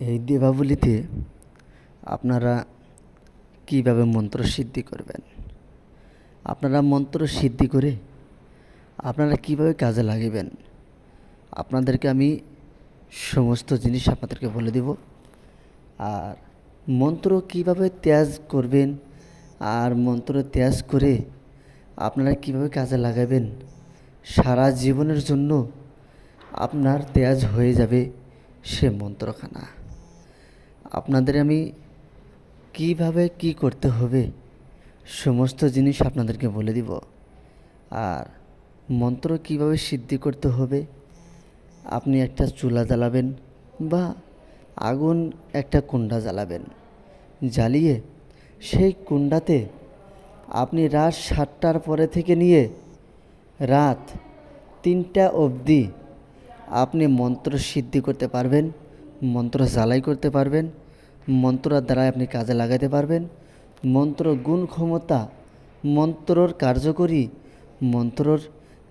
এই দীপাবলিতে আপনারা কীভাবে মন্ত্র সিদ্ধি করবেন? আপনারা মন্ত্র সিদ্ধি করে আপনারা কীভাবে কাজে লাগাবেন? আপনাদেরকে আমি সমস্ত জিনিস আপনাদেরকে বলে দেব। আর মন্ত্র কীভাবে ত্যাজ করবেন? আর মন্ত্র ত্যাজ করে আপনারা কীভাবে কাজে লাগাবেন? সারা জীবনের জন্য আপনার ত্যাজ হয়ে যাবে সে মন্ত্রখানা। আপনাদের আমি কীভাবে কি করতে হবে, সমস্ত জিনিস আপনাদেরকে বলে দিব। আর মন্ত্র কীভাবে সিদ্ধি করতে হবে, আপনি একটা চুলা জ্বালাবেন বা আগুন একটা কুণ্ডা জ্বালাবেন। জ্বালিয়ে সেই কুণ্ডাতে আপনি রাত সাতটার পরে থেকে নিয়ে রাত তিনটা অবধি আপনি মন্ত্র সিদ্ধি করতে পারবেন। মন্ত্র জ্বালাই করতে পারবেন মন্ত্রের দ্বারা আপনি কাজে লাগাতে পারবেন, মন্ত্র গুণ ক্ষমতা, মন্ত্রর কার্যকরী, মন্ত্রর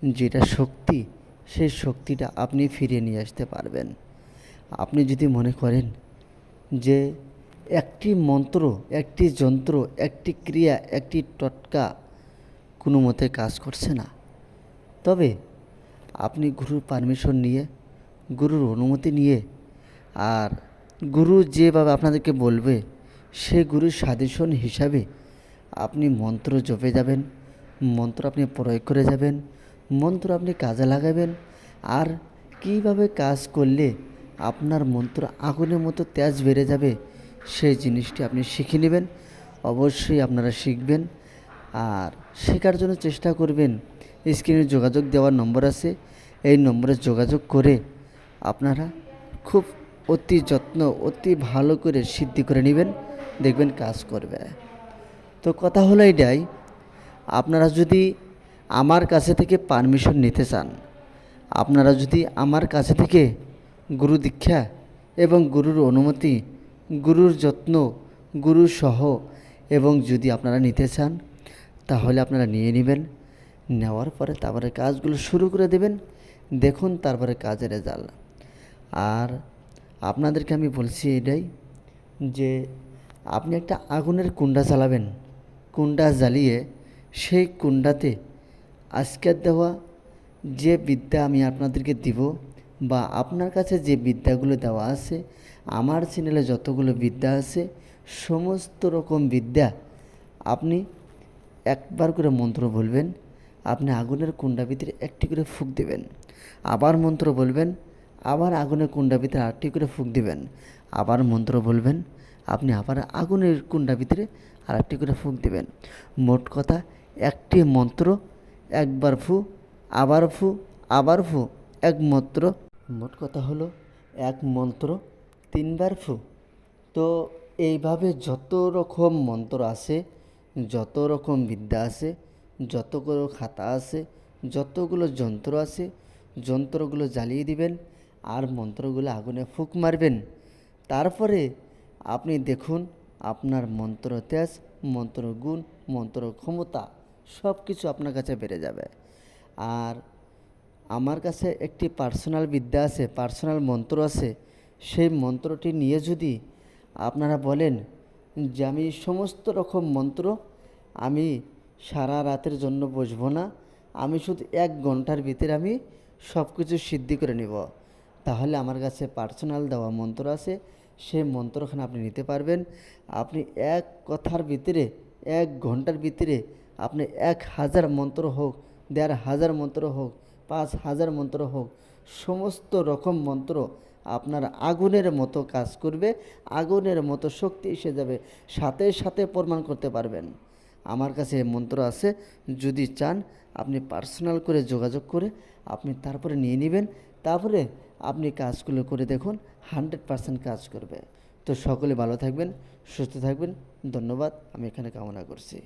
যেটা শক্তি, সেই শক্তিটা আপনি ফিরিয়ে নিয়ে আসতে পারবেন। আপনি যদি মনে করেন যে একটি মন্ত্র, একটি যন্ত্র, একটি ক্রিয়া, একটি টটকা কোনো মতে কাজ করছে না, তবে আপনি গুরুর পারমিশন নিয়ে, গুরুর অনুমতি নিয়ে আর গুরু যেভাবে আপনাদেরকে বলবে, সে গুরুর সাজেশন হিসাবে আপনি মন্ত্র জপে যাবেন, মন্ত্র আপনি প্রয়োগ করে যাবেন, মন্ত্র আপনি কাজে লাগাবেন। আর কীভাবে কাজ করলে আপনার মন্ত্র আগুনের মতো তেজ বেড়ে যাবে, সেই জিনিসটি আপনি শিখে নেবেন, অবশ্যই আপনারা শিখবেন। আর শেখার জন্য চেষ্টা করবেন, স্ক্রিনে যোগাযোগ দেওয়ার নম্বর আছে, এই নম্বরে যোগাযোগ করে আপনারা খুব অতি যত্ন, অতি ভালো করে সিদ্ধি করে নেবেন, দেখবেন কাজ করবে। তো কথা হলো এটাই, আপনারা যদি আমার কাছে থেকে পারমিশন নিতে চান, আপনারা যদি আমার কাছে থেকে গুরু দীক্ষা এবং গুরুর অনুমতি, গুরুর যত্ন গুরু সহ এবং যদি আপনারা নিতে চান, তাহলে আপনারা নিয়ে নেবেন। নেওয়ার পরে তারপরে কাজগুলো শুরু করে দেবেন, দেখুন তারপরে কাজের রেজাল্ট আর আপনাদেরকে আমি বলছি এটাই যে আপনি একটা আগুনের কুণ্ডা চালাবেন, কুণ্ডা জ্বালিয়ে সেই কুণ্ডাতে আজকের দেওয়া যে বিদ্যা আমি আপনাদেরকে দিব বা আপনার কাছে যে বিদ্যাগুলো দেওয়া আছে, আমার চ্যানেলে যতগুলো বিদ্যা আছে, সমস্ত রকম বিদ্যা আপনি একবার করে মন্ত্র বলবেন, আপনি আগুনের কুণ্ডা ভিতরে একটি করে ফুক দেবেন। আবার মন্ত্র বলবেন আবার আগুনের কুণ্ডা ভিতরে আটটি করে ফুক দিবেন। আবার মন্ত্র বলবেন, আপনি আবার আগুনের কুণ্ডা ভিতরে আর একটি করে ফুক দিবেন। মোট কথা, একটি মন্ত্র, একবার ফু, আবার ফু আবার ফু, এক মন্ত্র। মোট কথা হলো, এক মন্ত্র, তিনবার ফু। তো এইভাবে যত রকম মন্ত্র আছে, যত রকম বিদ্যা আছে, যতগুলো খাতা আছে, যতগুলো যন্ত্র আছে, যন্ত্রগুলো জ্বালিয়ে দিবেন। আর মন্ত্রগুলো আগুনে ফুক মারবেন। তারপরে আপনি দেখুন, আপনার মন্ত্র তেজ, মন্ত্র গুণ, মন্ত্র ক্ষমতা সব কিছু আপনার কাছে বেড়ে যাবে। আর আমার কাছে একটি পার্সোনাল বিদ্যা আছে পার্সোনাল মন্ত্র আছে। সেই মন্ত্রটি নিয়ে যদি আপনারা বলেন যে, আমি সমস্ত রকম মন্ত্র, আমি সারা রাতের জন্য বসবো না, আমি শুধু এক ঘণ্টার ভিতরে আমি সব কিছু সিদ্ধি করে নিব। তাহলে আমার কাছে পার্সোনাল দেওয়া মন্ত্র আছে। সেই মন্ত্রখানে আপনি নিতে পারবেন। আপনি এক কথার ভিতরে, এক ঘণ্টার ভিতরে আপনি এক হাজার মন্ত্র হোক, দেড় হাজার মন্ত্র হোক, পাঁচ হাজার মন্ত্র হোক, সমস্ত রকম মন্ত্র আপনার আগুনের মতো কাজ করবে। আগুনের মতো শক্তি এসে যাবে। সাথে সাথে প্রমাণ করতে পারবেন। আমার কাছে মন্ত্র আছে। যদি চান, আপনি পার্সোনাল করে যোগাযোগ করে আপনি তারপরে নিয়ে নেবেন। তারপরে আপনি কাজগুলো করে দেখুন, হান্ড্রেড পারসেন্ট কাজ করবে। তো সকলে ভালো থাকবেন, সুস্থ থাকবেন, ধন্যবাদ, আমি এখানে কামনা করছি।